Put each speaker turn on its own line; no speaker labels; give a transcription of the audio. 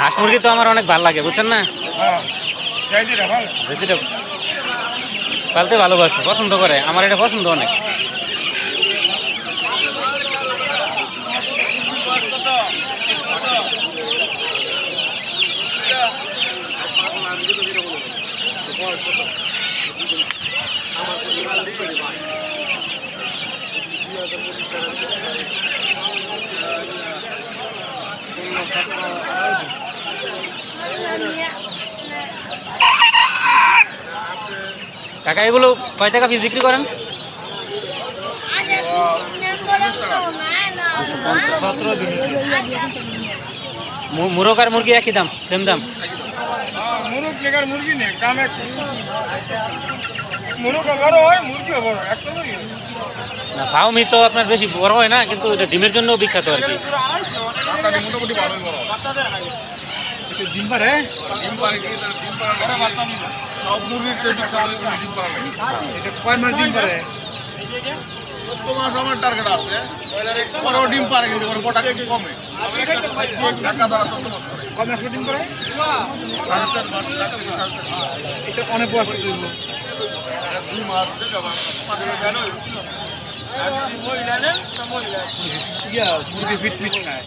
হাঁস মুরগি তো আমার অনেক ভালো লাগে, বুঝছেন না? পালতে ভালোবাসে, পছন্দ করে, আমার এটা পছন্দ অনেক। কাকা এগুলো কয় টাকা পিস বিক্রি করেন? মুরগ আর মুরগি একই দাম সেম দাম?
মুরগ লেগার মুরগি নেই দাম এক। মুরগ বড় হয় মুরগিও বড় একটা
না ফাউমি তো আপনার বেশি বড় হয় না কিন্তু এটা ডিমের জন্য বিখ্যাত আর কি।
মোটামুটি বড় ডিম পারে ডিম পারে কি ডিম পারে সব মুরগির ডিম পারে এটা কয় মাস ডিম পারে
চোদ্দ মাস আমার টার্গেট আছে। ডিম পারে কিন্তু ওর গোটা কমে। টাকা দ্বারা চোদ্দ মাস করে
কয় মাস ডিম পারে
সাড়ে চার মাস চার থেকে সাড়ে চার মাস।
এটা অনেক বয়স দিব
দুই মাস পাঁচ
ইয়া মুরগি ফিট ফিট খায়